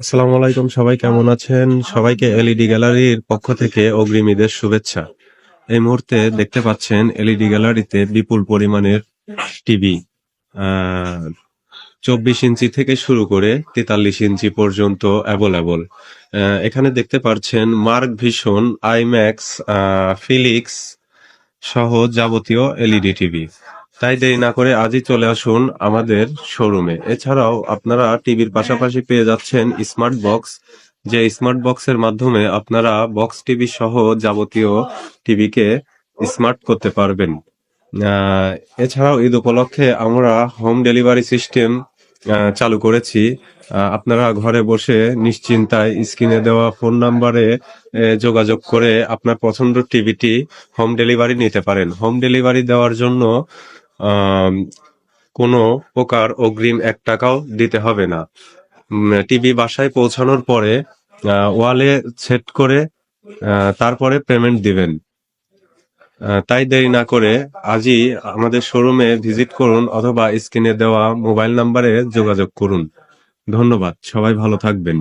আসসালামু আলাইকুম, সবাই কেমন আছেন? সবাইকে এলইডি গ্যালারির পক্ষ থেকে অগ্রিম ঈদের শুভেচ্ছা। এই মুহূর্তে দেখতে পাচ্ছেন এলইডি গ্যালারিতে বিপুল পরিমাণের টিভি। চব্বিশ ইঞ্চি থেকে শুরু করে তেতাল্লিশ ইঞ্চি পর্যন্ত অ্যাভেলেবল এখানে দেখতে পাচ্ছেন মার্ক ভিশন আইম্যাক্স ফিলিক্স সহ যাবতীয় এলইডি টিভি। তাই দেরি না করে আজই চলে আসুন আমাদের শোরুমে। এছাড়াও আপনারা টিভির পাশাপাশি পেয়ে যাচ্ছেন স্মার্ট বক্স, যে স্মার্ট বক্সের মাধ্যমে আপনারা বক্স টিভি সহ যাবতীয় টিভিকে স্মার্ট করতে পারবেন। এছাড়াও ঈদ উপলক্ষে আমরা হোম ডেলিভারি সিস্টেম চালু করেছি। আপনারা ঘরে বসে নিশ্চিন্তায় স্ক্রিনে দেওয়া ফোন নাম্বারে যোগাযোগ করে আপনার পছন্দের টিভিটি হোম ডেলিভারি নিতে পারেন। হোম ডেলিভারি দেওয়ার জন্য কোনো প্রকার অগ্রিম এক টাকাও দিতে হবে না। টিভি বাসায় পৌঁছানোর পরে ওয়ালে সেট করে তারপরে পেমেন্ট দিবেন। তাই দেরি না করে আজই আমাদের শোরুমে ভিজিট করুন অথবা স্ক্রিনে দেওয়া মোবাইল নাম্বারে যোগাযোগ করুন। ধন্যবাদ, সবাই ভালো থাকবেন।